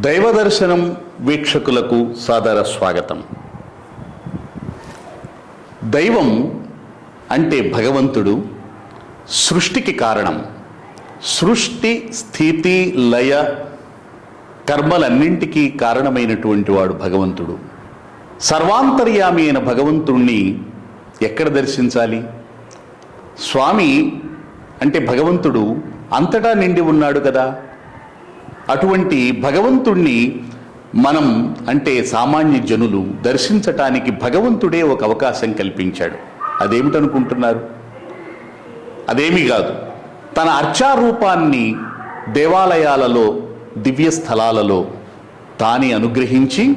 దైవ దర్శనం వీక్షకులకు సాదర స్వాగతం. దైవం అంటే భగవంతుడు సృష్టికి కారణం. సృష్టి స్థితి లయ కర్మలన్నింటికీ కారణమైనటువంటి వాడు భగవంతుడు. సర్వాంతర్యామి అయిన భగవంతుణ్ణి ఎక్కడ దర్శించాలి? స్వామి అంటే భగవంతుడు అంతటా నిండి ఉన్నాడు కదా. అటువంటి భగవంతుణ్ణి మనం అంటే సామాన్య జనులు దర్శించటానికి భగవంతుడే ఒక అవకాశం కల్పించాడు. అదేమిటనుకుంటున్నారు? అదేమీ కాదు. తన అర్చారూపాన్ని దేవాలయాలలో దివ్య స్థలాలలో తానే అనుగ్రహించి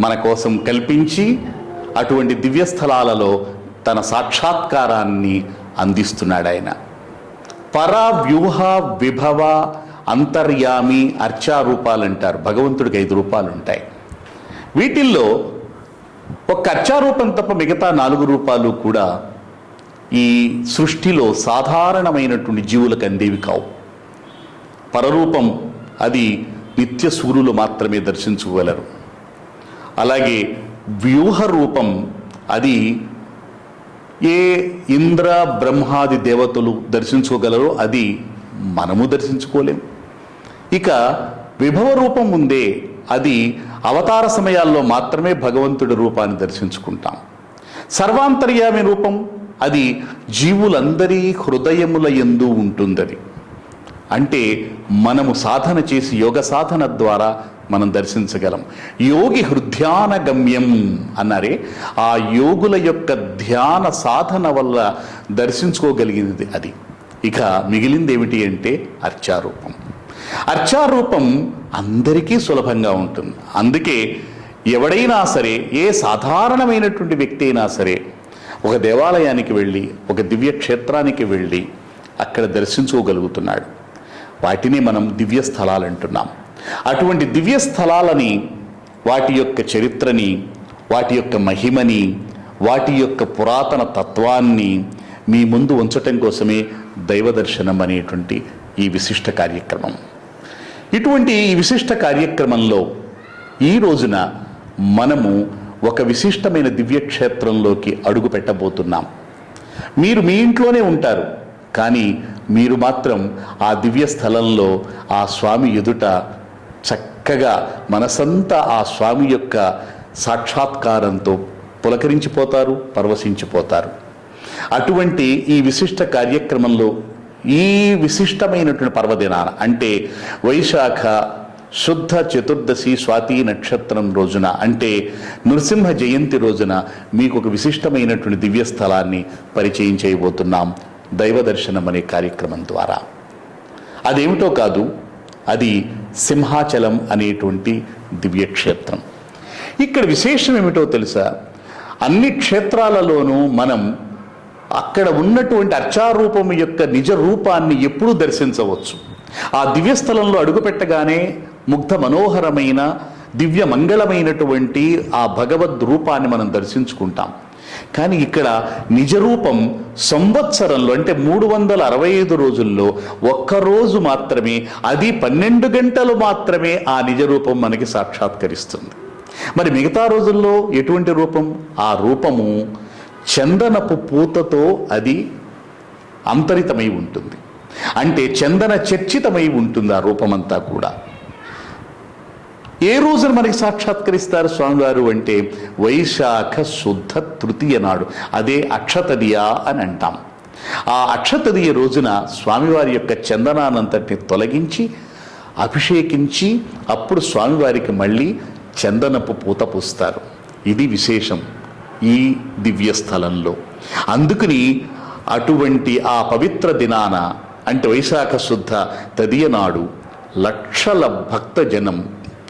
మన కోసం కల్పించి అటువంటి దివ్య స్థలాలలో తన సాక్షాత్కారాన్ని అందిస్తున్నాడు ఆయన పర వ్యూహ విభవ అంతర్యామి అర్చారూపాలు అంటారు భగవంతుడికి ఐదు రూపాలు ఉంటాయి వీటిల్లో ఒక అర్చారూపం తప్ప మిగతా నాలుగు రూపాలు కూడా ఈ సృష్టిలో సాధారణమైనటువంటి జీవులకు అందేవి కావు. పరరూపం అది నిత్య సూర్యులు మాత్రమే దర్శించుకోగలరు. అలాగే వ్యూహ రూపం అది ఏ ఇంద్ర బ్రహ్మాది దేవతలు దర్శించుకోగలరో అది మనము దర్శించుకోలేం ఇక విభవ రూపం ఉందే అది అవతార సమయాల్లో మాత్రమే భగవంతుడి రూపాన్ని దర్శించుకుంటాం. సర్వాంతర్యామి రూపం అది జీవులందరి హృదయముల ఎందు ఉంటుందది. అంటే మనము సాధన చేసి యోగ సాధన ద్వారా మనం దర్శించగలం. యోగి హృద్యాన గమ్యం అన్నారే ఆ యోగుల యొక్క ధ్యాన సాధన వల్ల దర్శించుకోగలిగినది అది. ఇక మిగిలింది ఏమిటి అంటే అర్చారూపం. అర్చారూపం అందరికీ సులభంగా ఉంటుంది. అందుకే ఎవడైనా సరే ఏ సాధారణమైనటువంటి వ్యక్తి అయినా సరే ఒక దేవాలయానికి వెళ్ళి ఒక దివ్య క్షేత్రానికి వెళ్ళి అక్కడ దర్శించుకోగలుగుతున్నాడు. వాటిని మనం దివ్య స్థలాలు అంటున్నాం. అటువంటి దివ్య స్థలాలని వాటి యొక్క చరిత్రని వాటి యొక్క మహిమని వాటి యొక్క పురాతన తత్వాన్ని మీ ముందు ఉంచటం కోసమే దైవ దర్శనం అనేటువంటి ఈ విశిష్ట కార్యక్రమం. ఇటువంటి ఈ విశిష్ట కార్యక్రమంలో ఈ రోజున మనము ఒక విశిష్టమైన దివ్యక్షేత్రంలోకి అడుగు పెట్టబోతున్నాం మీరు మీ ఇంట్లోనే ఉంటారు కానీ మీరు మాత్రం ఆ దివ్య స్థలంలో ఆ స్వామి ఎదుట చక్కగా మనసంతా ఆ స్వామి యొక్క సాక్షాత్కారంతో పులకరించిపోతారు పరవశించిపోతారు. అటువంటి ఈ విశిష్ట కార్యక్రమంలో ఈ విశిష్టమైనటువంటి పర్వదినాన అంటే వైశాఖ శుద్ధ చతుర్దశి స్వాతి నక్షత్రం రోజున అంటే నృసింహ జయంతి రోజున మీకు ఒక విశిష్టమైనటువంటి దివ్య స్థలాన్ని పరిచయం చేయబోతున్నాం దైవ దర్శనం అనే కార్యక్రమం ద్వారా. అదేమిటో కాదు అది సింహాచలం అనేటువంటి దివ్యక్షేత్రం ఇక్కడ విశేషం ఏమిటో తెలుసా? అన్ని క్షేత్రాలలోనూ మనం అక్కడ ఉన్నటువంటి అర్చారూపం యొక్క నిజ రూపాన్ని ఎప్పుడూ దర్శించవచ్చు. ఆ దివ్యస్థలంలో అడుగుపెట్టగానే ముగ్ధ మనోహరమైన దివ్య మంగళమైనటువంటి ఆ భగవద్ రూపాన్ని మనం దర్శించుకుంటాం. కానీ ఇక్కడ నిజరూపం సంవత్సరంలో అంటే మూడు వందల అరవై ఐదు రోజుల్లో ఒక్కరోజు మాత్రమే అది పన్నెండు గంటలు మాత్రమే ఆ నిజరూపం మనకి సాక్షాత్కరిస్తుంది. మరి మిగతా రోజుల్లో ఎటువంటి రూపం? ఆ రూపము చందనపు పూతతో అది అంతరితమై ఉంటుంది. అంటే చందన చర్చితమై ఉంటుంది ఆ రూపమంతా కూడా. ఏ రోజున మనకి సాక్షాత్కరిస్తారు స్వామివారు అంటే? వైశాఖ శుద్ధ తృతీయ నాడు. అదే అక్షతదియ అని అంటాం. ఆ అక్షతదియ రోజున స్వామివారి యొక్క చందనానంతటిని తొలగించి అభిషేకించి అప్పుడు స్వామివారికి మళ్ళీ చందనపు పూత పూస్తారు. ఇది విశేషం. ఈ దివ్య స్థలంలో అందుకని అటువంటి ఆ పవిత్ర దినాన అంటే వైశాఖ శుద్ధ తదియ నాడు లక్షల భక్త జనం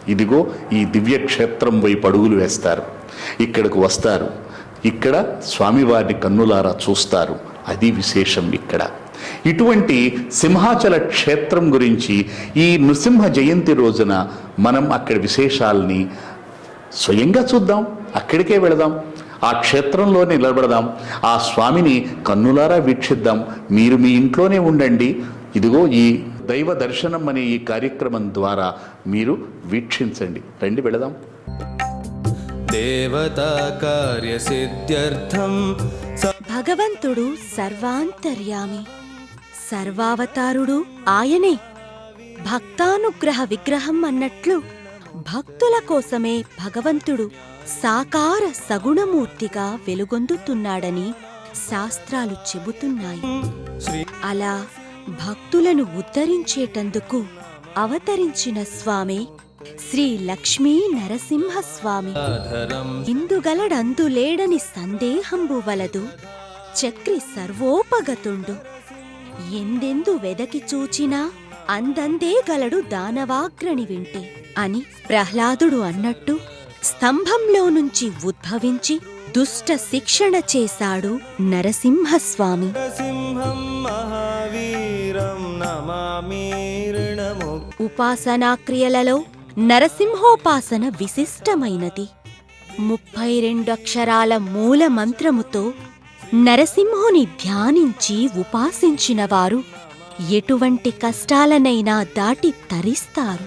ఇదిగో ఈ దివ్య క్షేత్రం వైపు అడుగులు వేస్తారు. ఇక్కడకు వస్తారు. ఇక్కడ స్వామివారిని కన్నులారా చూస్తారు. అది విశేషం ఇక్కడ. ఇటువంటి సింహాచల క్షేత్రం గురించి ఈ నృసింహ జయంతి రోజున మనం అక్కడ విశేషాలని స్వయంగా చూద్దాం. అక్కడికే వెళదాం. ఆ క్షేత్రంలో నిలబడదాం. ఆ స్వామిని కన్నులారా వీక్షిద్దాం. మీరు మీ ఇంట్లోనే ఉండండి. ఇదిగో ఈ దైవ దర్శనం అనే ఈ కార్యక్రమం ద్వారా మీరు వీక్షించండి. రండి వెళదాం. దేవతా కార్యసిద్ధ్యర్థం భగవంతుడు సర్వాంతర్యామి. సర్వావతారుడు ఆయనే. భక్తానుగ్రహ విగ్రహం అన్నట్లు భక్తుల కోసమే భగవంతుడు సాకార సగుణమూర్తిగా వెలుగొందుతున్నాడని శాస్త్రాలు చెబుతున్నాయి. అలా భక్తులను ఉద్ధరించేటందుకు అవతరించిన స్వామి శ్రీ లక్ష్మీ నరసింహస్వామి. ఇందుగలడందులేడని సందేహంబు వలదు చక్రి సర్వోపగతుండు. ఎందెందు వెదకి చూచినా అందందే గలడు దానవాగ్రణి వింటే అని ప్రహ్లాదుడు అన్నట్టు స్తంభంలో నుంచి ఉద్భవించి దుష్ట శిక్షణ చేశాడు నరసింహస్వామి. ఉపాసనా క్రియలలో నరసింహోపాసన విశిష్టమైనది. ముప్పై రెండు అక్షరాల మూల మంత్రముతో నరసింహుని ధ్యానించి ఉపాసించినవారు ఎటువంటి కష్టాలనైనా దాటి తరిస్తారు.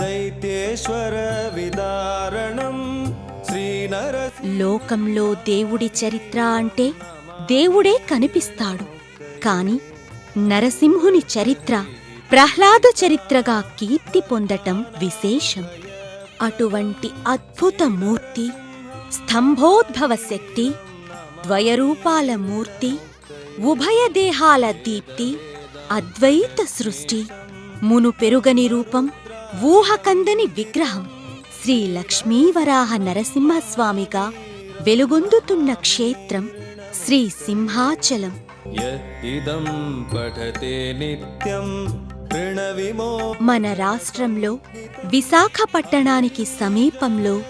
దైత్యేశ్వర విదారణం శ్రీనర లోకంలో దేవుడి చరిత్ర అంటే దేవుడే కనిపిస్తాడు. కాని నరసింహుని చరిత్ర ప్రహ్లాద చరిత్రగా కీర్తి పొందటం విశేషం. అటువంటి అద్భుత మూర్తి స్తంభోద్భవ శక్తి ద్వయరూపాల మూర్తి ఉభయ దేహాల దీప్తి అద్వైత సృష్టి మును పెరుగని రూపం ఊహకందని విగ్రహం శ్రీ లక్ష్మీవరాహ నరసింహస్వామిగా వెలుగొందుతున్న క్షేత్రం శ్రీ సింహాచలం. మన రాష్ట్రంలో విశాఖపట్టణానికి సమీపంలో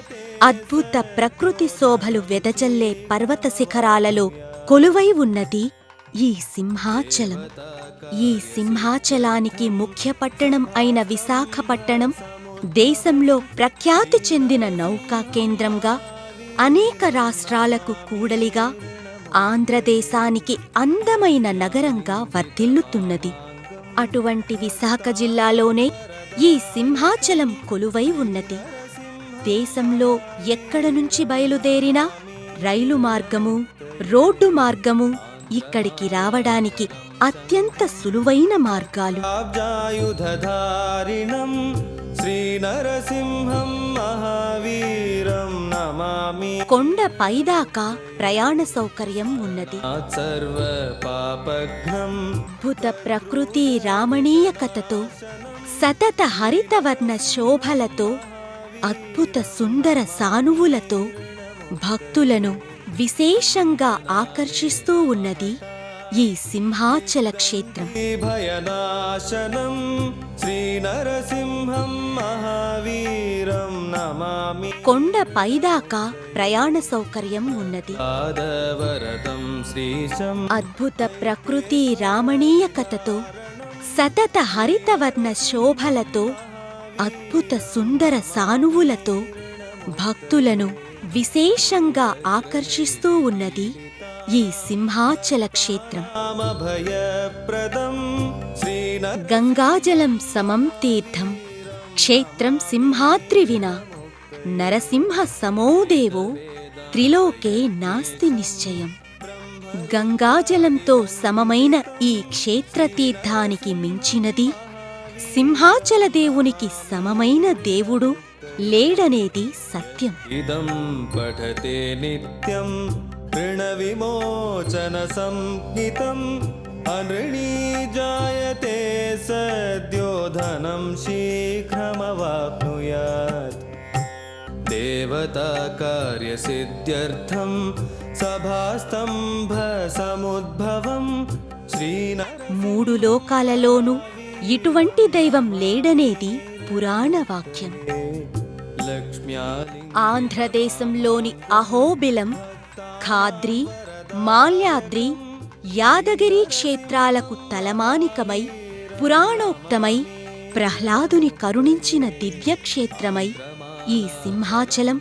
అద్భుత ప్రకృతి శోభలు వెదజల్లే పర్వత శిఖరాలలో కొలువై ఉన్నది ఈ సింహాచలం. ఈ సింహాచలానికి ముఖ్య పట్టణం అయిన విశాఖపట్టణం దేశంలో ప్రఖ్యాతి చెందిన నౌకా కేంద్రంగా అనేక రాష్ట్రాలకు కూడలిగా ఆంధ్రదేశానికి అందమైన నగరంగా వర్ధిల్లుతున్నది. అటువంటి విశాఖ జిల్లాలోనే ఈ సింహాచలం కొలువై ఉన్నది. దేశంలో ఎక్కడ నుంచి బయలుదేరినా రైలు మార్గము రోడ్డు మార్గము ఇక్కడికి రావడానికి అత్యంత సులువైన మార్గాలు. అబ్జాయుధారిణం శ్రీనరసింహం మహావీరం నమామి. కొండ పైదాకా ప్రయాణ సౌకర్యం ఉన్నది. సర్వ పాపఘ్నం. అద్భుత ప్రకృతి రామణీయకతతో సతత హరితవర్ణ శోభలతో అద్భుత సుందర సానువులతో భక్తులను విశేషంగా ఆకర్షిస్తూ ఉన్నది ఈ సింహాచల క్షేత్రం. భయనాశనం శ్రీనరసింహం మహావీరం నమామి. కొండ పైదాకా ప్రయాణ సౌకర్యం ఉన్నది. అద్భుత ప్రకృతి రామణీయకతతో సతత హరితవర్ణ శోభలతో అద్భుత సుందర సానువులతో భక్తులను విశేషంగా ఆకర్షిస్తూ ఉన్నది ఈ సింహాచల క్షేత్రం గంగాజలం సమం తీర్థం. క్షేత్రం సింహాద్రి వినా నరసింహ సమోదేవో త్రిలోకే నాస్తి నిశ్చయం. గంగాజలంతో సమమైన ఈ క్షేత్రతీర్థానికి మించినది సింహాచల దేవునికి సమమైన దేవుడు లేడనేది సత్యం. ఇదం పఠతే నిత్యం ऋणविमोचन संहितम् अनृणी जायते सद्यो धनं शीघ्रमवाप्नुयात् देवता कार्यसिद्ध्यर्थं सभास्तम्भसमुद्भवं श्रीन మూడు లోకాలలోనూ ఇటువంటి దైవం లేడనేది పురాణ వాక్యం लक्ष्म्यादि ఆంధ్రదేశంలోని అహోబిలం ఖాద్రి మాల్యాద్రి యాదగిరి క్షేత్రాలకు తలమానికమై పురాణోక్తమై ప్రహ్లాదుని కరుణించిన దివ్యక్షేత్రమై ఈ సింహాచలం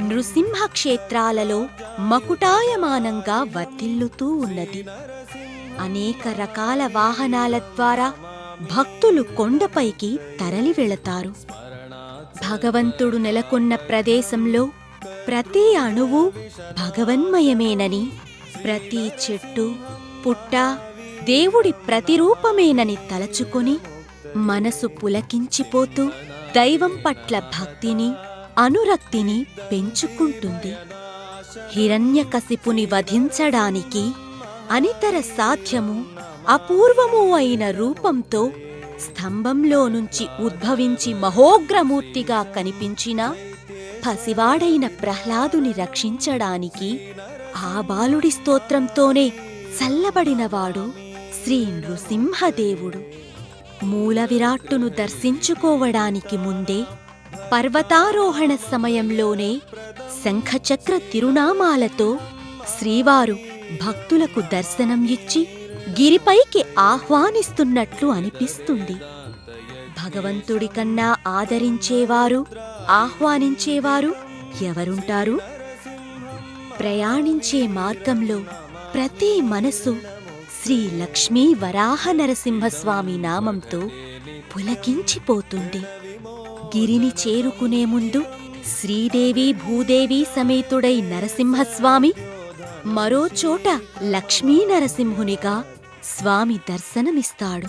నృసింహ క్షేత్రాలలో మకుటాయమానంగా వర్ధిల్లుతూ ఉన్నది. అనేక రకాల వాహనాల ద్వారా భక్తులు కొండపైకి తరలి వెళతారు భగవంతుడు నెలకొన్న ప్రదేశంలో ప్రతి అణువు భగవన్మయమేనని ప్రతి చెట్టు పుట్ట దేవుడి ప్రతిరూపమేనని తలచుకొని మనసు పులకించిపోతూ దైవం పట్ల భక్తిని అనురక్తిని పెంచుకుంటుంది. హిరణ్యకశిపుని వధించడానికి అనితర సాధ్యము అపూర్వము అయిన రూపంతో స్తంభంలో నుంచి ఉద్భవించి మహోగ్రమూర్తిగా కనిపించిన పసివాడైన ప్రహ్లాదుని రక్షించడానికి ఆ బాలుడి స్తోత్రంతోనే చల్లబడినవాడు శ్రీ నృసింహదేవుడు. మూలవిరాట్టును దర్శించుకోవడానికి ముందే పర్వతారోహణ సమయంలోనే శంఖచక్ర తిరునామాలతో శ్రీవారు భక్తులకు దర్శనం ఇచ్చి గిరిపైకి ఆహ్వానిస్తున్నట్లు అనిపిస్తుంది. భగవంతుడి కన్నా ఆదరించేవారు ఆహ్వానించేవారు ఎవరుంటారు? ప్రయాణించే మార్గంలో ప్రతి మనసు శ్రీ లక్ష్మీ వరాహ నరసింహస్వామి నామంతో పులకించిపోతుంది. గిరిని చేరుకునే ముందు శ్రీదేవి భూదేవి సమేతుడై నరసింహస్వామి మరో చోట లక్ష్మీ నరసింహునిగా స్వామి దర్శనమిస్తాడు.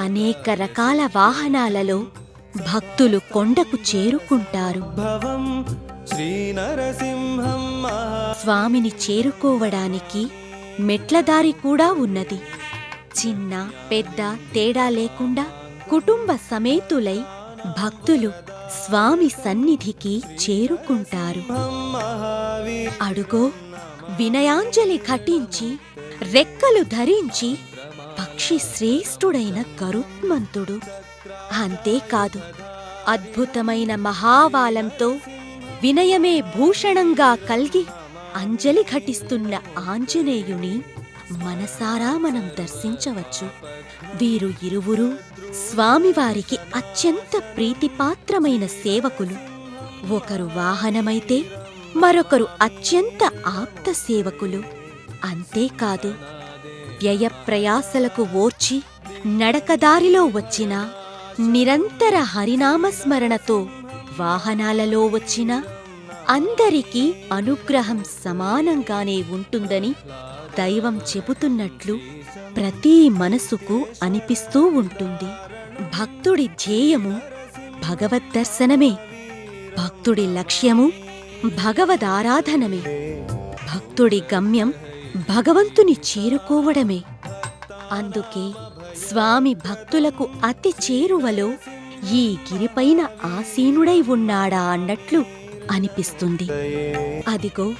అనేక రకాల వాహనాలలో భక్తులు కొండకు చేరుకుంటారు. స్వామిని చేరుకోవడానికి మెట్లదారి కూడా ఉన్నది. చిన్న పెద్ద తేడా లేకుండా కుటుంబ సమేతులై భక్తులు స్వామి సన్నిధికి చేరుకుంటారు. అడుగో వినయాంజలి ఘటించి రెక్కలు ధరించి పక్షి శ్రేష్ఠుడైన గరుత్మంతుడు అంతేకాదు అద్భుతమైన మహావాలంతో వినయమే భూషణంగా కల్గి అంజలి ఘటిస్తున్న ఆంజనేయుని మనసారా మనం దర్శించవచ్చు. వీరు ఇరువురు స్వామివారికి అత్యంత ప్రీతిపాత్రమైన సేవకులు. ఒకరు వాహనమైతే మరొకరు అత్యంత ఆప్త సేవకులు. అంతేకాదు వ్యయప్రయాసలకు ఓర్చి నడకదారిలో వచ్చిన నిరంతర హరినామస్మరణతో వాహనాలలో వచ్చిన అందరికీ అనుగ్రహం సమానంగానే ఉంటుందని దైవం చెబుతున్నట్లు ప్రతి మనసుకు అనిపిస్తూ ఉంటుంది. భక్తుడి ధ్యేయము భగవద్దర్శనమే భక్తుడి లక్ష్యము భగవదారాధనమే భక్తుడి గమ్యం భగవంతుని చేరుకోవడమే. అందుకే స్వామి భక్తులకు అతి చేరువలో ఈ గిరిపైన ఆసీనుడై ఉన్నాడా అన్నట్లు అనిపిస్తుంది. అదిగో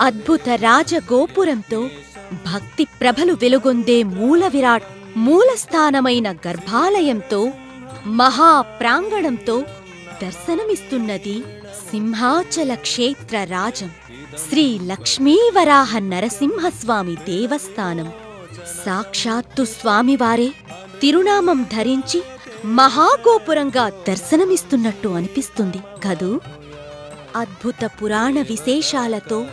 అద్భుత రాజగోపురంతో భక్తి ప్రభలు వెలుగొందే మూల విరాట్ మూలస్థానమైన గర్భాలయంతో మహా ప్రాంగణంతో దర్శనమిస్తున్నది సింహాచల క్షేత్ర రాజం. శ్రీ లక్ష్మీవరాహ నరసింహస్వామి దేవస్థానం. సాక్షాత్తు స్వామివారే తిరునామం ధరించి మహాగోపురంగా దర్శనమిస్తున్నట్టు అనిపిస్తుంది కదూ? అద్భుత పురాణ విశేషాలతో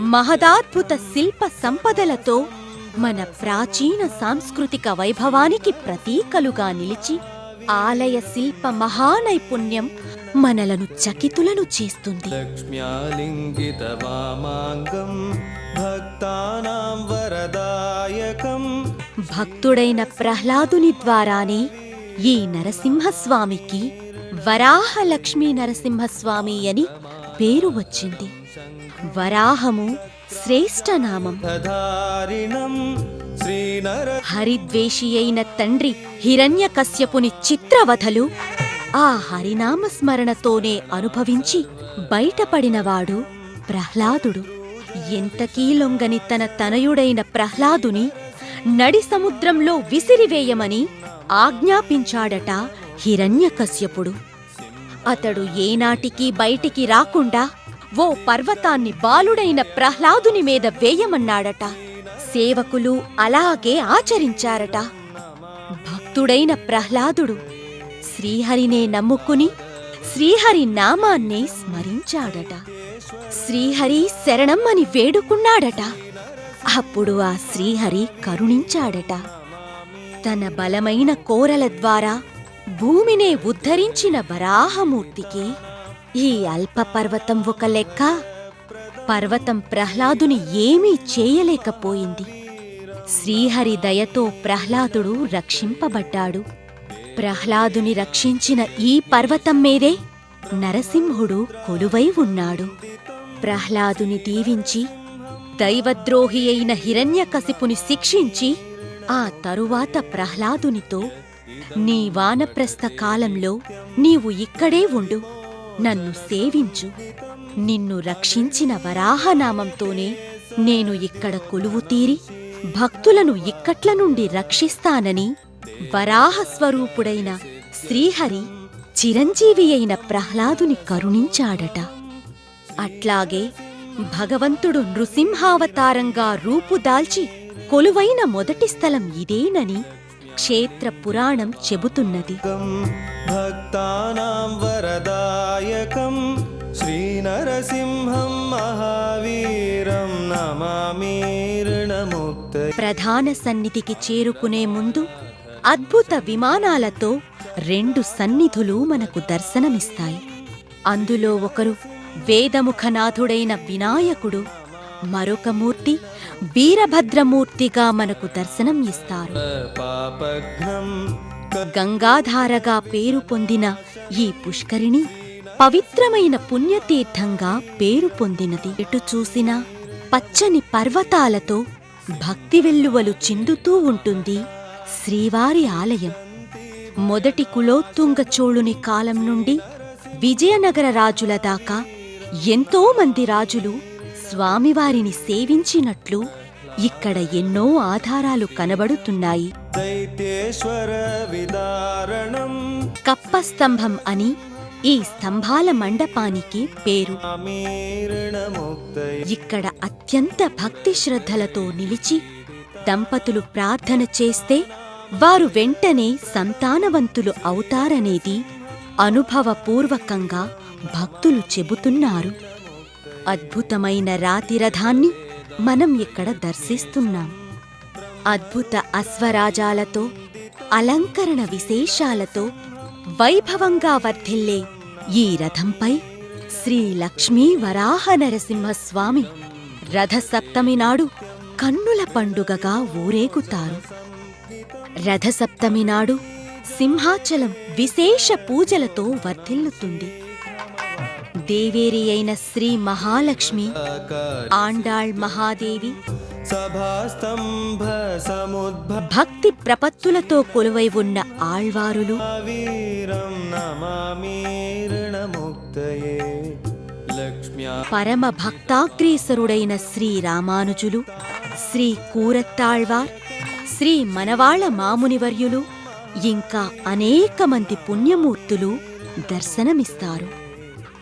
మహదాద్భుత శిల్ప సంపదలతో మన ప్రాచీన సాంస్కృతిక వైభవానికి ప్రతీకలుగా నిలిచి ఆలయ శిల్ప మహానైపుణ్యం మనలను చకితులను చేస్తుంది. లక్ష్మ్యాలింగితవామాంగం భక్తానాం వరదాయకం. భక్తుడైన ప్రహ్లాదుని ద్వారానే ఈ నరసింహస్వామికి వరాహ లక్ష్మీ నరసింహస్వామి అని పేరు వచ్చింది. వరాహము ధారిణం శ్రీనర హరిద్వేషి అయిన తండ్రి హిరణ్యకశ్యపుని చిత్రవధలు ఆ హరినామస్మరణతోనే అనుభవించి బయటపడినవాడు ప్రహ్లాదుడు. ఎంతకీ లొంగని తన తనయుడైన ప్రహ్లాదుని నడి సముద్రంలో విసిరివేయమని ఆజ్ఞాపించాడట హిరణ్యకశ్యపుడు. అతడు ఏనాటికి బయటికి రాకుండా ఓ పర్వతాన్ని బాలుడైన ప్రహ్లాదుని మీద వేయమన్నాడట. సేవకులు అలాగే ఆచరించారట. భక్తుడైన ప్రహ్లాదుడు శ్రీహరినే నమ్ముకుని శ్రీహరి నామాన్నే స్మరించాడట. శ్రీహరి శరణం అని వేడుకున్నాడట. అప్పుడు ఆ శ్రీహరి కరుణించాడట. తన బలమైన కోరల ద్వారా భూమినే ఉద్ధరించిన వరాహమూర్తికి ఈ అల్ప పర్వతం ఒక లెక్క. పర్వతం ప్రహ్లాదుని ఏమీ చేయలేకపోయింది. శ్రీహరి దయతో ప్రహ్లాదుడు రక్షింపబడ్డాడు. ప్రహ్లాదుని రక్షించిన ఈ పర్వతం మీదే నరసింహుడు కొలువై ఉన్నాడు. ప్రహ్లాదుని దీవించి దైవద్రోహి అయిన హిరణ్యకశిపుని శిక్షించి ఆ తరువాత ప్రహ్లాదునితో నీ వానప్రస్థ కాలంలో నీవు ఇక్కడే ఉండు నన్ను సేవించు. నిన్ను రక్షించిన వరాహనామంతోనే నేను ఇక్కడ కొలువు తీరి భక్తులను ఇక్కట్ల నుండి రక్షిస్తానని వరాహస్వరూపుడైన శ్రీహరి చిరంజీవి అయిన ప్రహ్లాదుని కరుణించాడట. అట్లాగే భగవంతుడు నృసింహావతారంగా రూపుదాల్చి కొలువైన మొదటి స్థలం ఇదేనని క్షేత్ర పురాణం చెబుతున్నది. భక్తానాం వరదాయకం మహావీరం ప్రధాన సన్నిధికి చేరుకునే ముందు అద్భుత విమానాలతో రెండు సన్నిధులు మనకు దర్శనమిస్తాయి. అందులో ఒకరు వేదముఖనాథుడైన వినాయకుడు మరొక మూర్తి వీరభద్రమూర్తిగా మనకు దర్శనం ఇస్తారు గంగాధారగా పేరు పొందిన ఈ పుష్కరిణి పవిత్రమైన పుణ్యతీర్థంగా పేరు పొందినది. ఎటు చూసినా పచ్చని పర్వతాలతో భక్తి వెల్లువలు చిందుతూ ఉంటుంది. శ్రీవారి ఆలయం. మొదటి కులోత్తుంగచోళుని కాలం నుండి విజయనగర రాజుల దాకా ఎంతో మంది రాజులు స్వామివారిని సేవించినట్లు ఇక్కడ ఎన్నో ఆధారాలు కనబడుతున్నాయి. కప్పస్తంభం అని ఈ స్తంభాల మండపానికి పేరు. ఇక్కడ అత్యంత భక్తి శ్రద్ధలతో నిలిచి దంపతులు ప్రార్థన చేస్తే వారు వెంటనే సంతానవంతులు అవుతారనేది అనుభవపూర్వకంగా భక్తులు చెబుతున్నారు. అద్భుతమైన రాతిరథాన్ని మనం ఇక్కడ దర్శిస్తున్నాం. అద్భుత అశ్వరాజాలతో అలంకరణ విశేషాలతో వైభవంగా వర్ధిల్లే ఈ రథంపై శ్రీ లక్ష్మీ వరాహ నరసింహస్వామి రథసప్తమి నాడు కన్నుల పండుగగా ఊరేగుతారు. రథసప్తమి నాడు సింహాచలం విశేష పూజలతో వర్ధిల్లుతుంది. దేవేరి అయిన శ్రీ మహాలక్ష్మి ఆండాళ్ మహాదేవి భక్తి ప్రపత్తులతో కొలువై ఉన్న ఆళ్వారులు పరమ భక్తాగ్రేసరుడైన శ్రీ రామానుజులు శ్రీ కూరత్తాళ్వార్ శ్రీ మనవాళ మామునివర్యులు ఇంకా అనేక మంది పుణ్యమూర్తులు దర్శనమిస్తారు.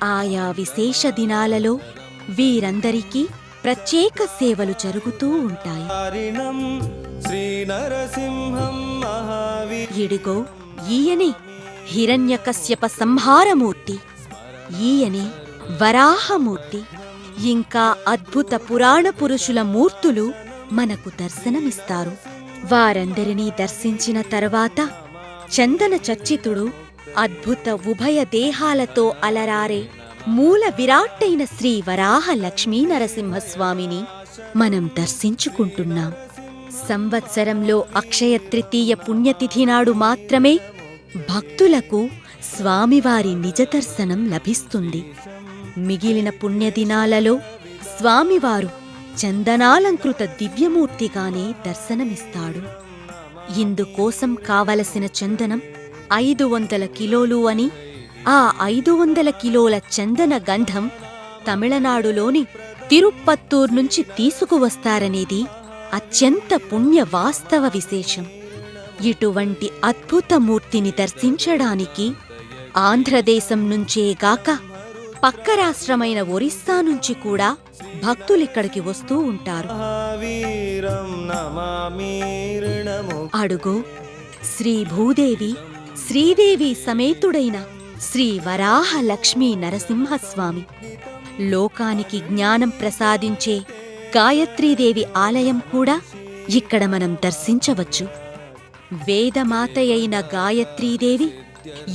ఆయా విశేష దినాలలో వీరందరికీ ప్రత్యేక సేవలు జరుగుతూ ఉంటాయి. ఇడిగో ఈయనే హిరణ్యకశ్యప సంహారమూర్తి ఈయనే వరాహమూర్తి ఇంకా అద్భుత పురాణ పురుషుల మూర్తులు మనకు దర్శనమిస్తారు. వారందరినీ దర్శించిన తర్వాత చందన చర్చితుడు అద్భుత ఉభయ దేహాలతో అలరారే మూల విరాట్టైన శ్రీ వరాహ లక్ష్మీ నరసింహస్వామిని మనం దర్శించుకుంటున్నాం. సంవత్సరంలో అక్షయ తృతీయ పుణ్యతిథి నాడు మాత్రమే భక్తులకు స్వామివారి నిజ దర్శనం లభిస్తుంది. మిగిలిన పుణ్యదినాలలో స్వామివారు చందనాలంకృత దివ్యమూర్తిగానే దర్శనమిస్తాడు. ఇందుకోసం కావలసిన చందనం ఐదు వందల కిలోలు అని ఆ ఐదు వందల కిలోల చందన గంధం తమిళనాడులోని తిరుప్పత్తూర్ నుంచి తీసుకువస్తారనేది అత్యంత పుణ్య వాస్తవ విశేషం. ఇటువంటి అద్భుత మూర్తిని దర్శించడానికి ఆంధ్రదేశం నుంచేగాక పక్క రాష్ట్రమైన ఒరిస్సా నుంచి కూడా భక్తులు ఇక్కడికి వస్తూ ఉంటారు. అడుగు. శ్రీ భూదేవి శ్రీదేవి సమేతుడైన శ్రీ వరాహ లక్ష్మీ నరసింహస్వామి. లోకానికి జ్ఞానం ప్రసాదించే గాయత్రీదేవి ఆలయం కూడా ఇక్కడ మనం దర్శించవచ్చు. వేదమాతయైన గాయత్రీదేవి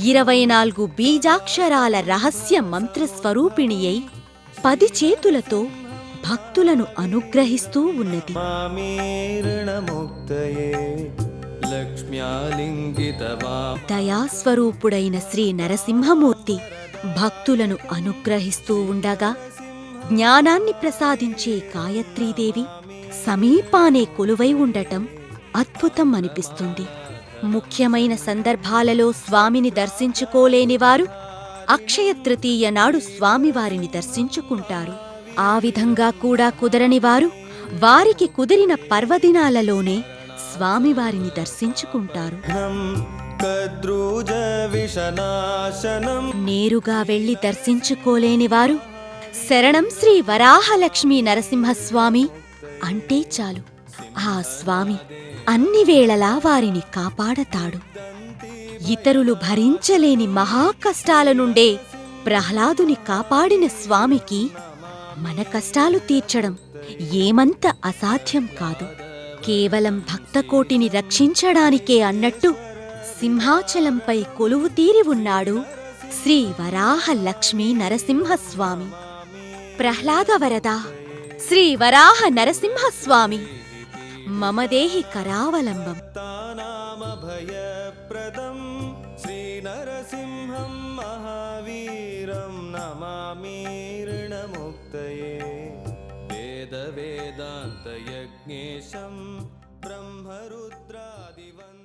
ఇరవై నాలుగు బీజాక్షరాల రహస్య మంత్రస్వరూపిణియై పది చేతులతో భక్తులను అనుగ్రహిస్తూ ఉన్నది. దయాస్వరూపుడైన శ్రీ నరసింహమూర్తి భక్తులను అనుగ్రహిస్తూ ఉండగా జ్ఞానాన్ని ప్రసాదించే గాయత్రీదేవి సమీపానే కొలువై ఉండటం అద్భుతం అనిపిస్తుంది. ముఖ్యమైన సందర్భాలలో స్వామిని దర్శించుకోలేనివారు అక్షయ తృతీయ నాడు స్వామివారిని దర్శించుకుంటారు. ఆ విధంగా కూడా కుదరని వారు వారికి కుదిరిన పర్వదినాలలోనే స్వామివారిని దర్శించుకుంటారు. నేరుగా వెళ్ళి దర్శించుకోలేని వారు శరణం శ్రీ వరాహలక్ష్మీ నరసింహస్వామి అంటే చాలు. ఆ స్వామి అన్ని వేళలా వారిని కాపాడతాడు. ఇతరులు భరించలేని మహాకష్టాల నుండే ప్రహ్లాదుని కాపాడిన స్వామికి మన కష్టాలు తీర్చడం ఏమంత అసాధ్యం కాదు. కేవలం భక్తకోటిని రక్షించడానికే అన్నట్టు సింహాచలంపై కొలువు తీరి ఉన్నాడు శ్రీ వరాహ లక్ష్మీ నరసింహస్వామి. ప్రహ్లాద వరద శ్రీ వరాహ నరసింహస్వామి. మమదేహి కరావలంబం. नरसिंहं महावीरं नमामि ऋणमुक्तये। वेदवेदान्तयज्ञेशं ब्रह्मरुद्रादिवन्